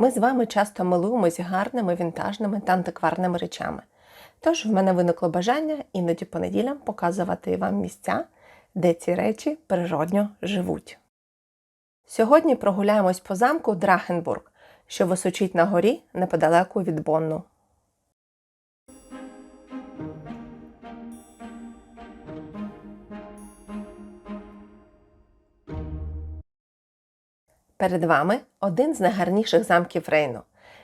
Ми з вами часто милуємось гарними вінтажними та антикварними речами. Тож в мене виникло бажання іноді по неділям показувати вам місця, де ці речі природньо живуть. Сьогодні прогуляємось по замку Драхенбург, що височить на горі неподалеку від Бонну. Перед вами один з найгарніших замків Рейну.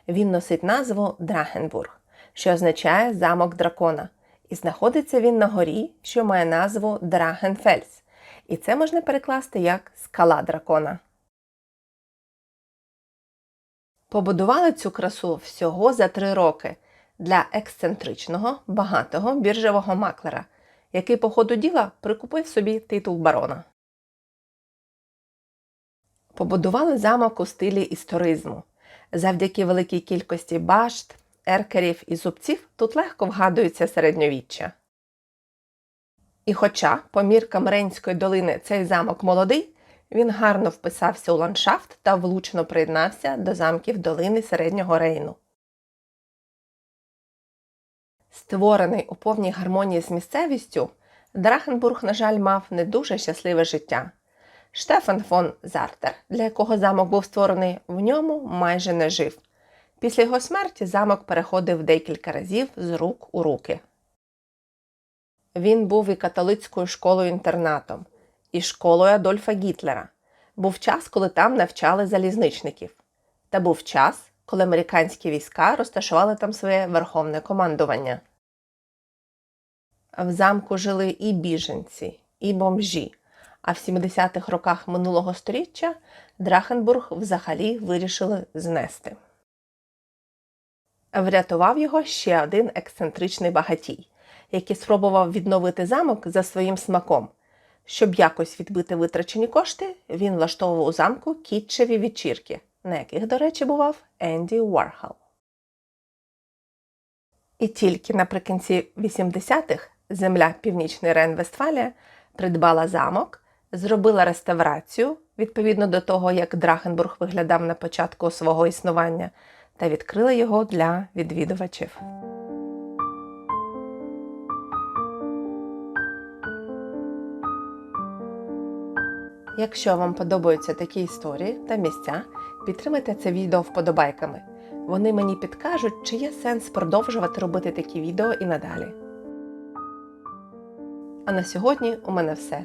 Він носить назву Драхенбург, що означає замок дракона, і знаходиться він на горі, що має назву Драгенфельс. І це можна перекласти як скала дракона. Побудували цю красу всього за три роки для ексцентричного, багатого біржевого маклера, який по ходу діла прикупив собі титул барона. Побудували замок у стилі історизму. Завдяки великій кількості башт, еркерів і зубців тут легко вгадується середньовіччя. І хоча, по міркам Рейнської долини цей замок молодий, він гарно вписався у ландшафт та влучно приєднався до замків долини Середнього Рейну. Створений у повній гармонії з місцевістю, Драхенбург, на жаль, мав не дуже щасливе життя. Штефан фон Зартер, для якого замок був створений, в ньому майже не жив. Після його смерті замок переходив декілька разів з рук у руки. Він був і католицькою школою-інтернатом, і школою Адольфа Гітлера. Був час, коли там навчали залізничників. Та був час, коли американські війська розташували там своє верховне командування. В замку жили і біженці, і бомжі. А в 70-х роках минулого століття Драхенбург взагалі вирішили знести. Врятував його ще один ексцентричний багатій, який спробував відновити замок за своїм смаком. Щоб якось відбити витрачені кошти, він влаштовував у замку кітчеві вечірки, на яких, до речі, бував Енді Уорхол. І тільки наприкінці 80-х земля Північний Рейн-Вестфалія придбала замок, зробила реставрацію відповідно до того, як Драхенбург виглядав на початку свого існування, та відкрила його для відвідувачів. Якщо вам подобаються такі історії та місця, підтримайте це відео вподобайками. Вони мені підкажуть, чи є сенс продовжувати робити такі відео і надалі. А на сьогодні у мене все.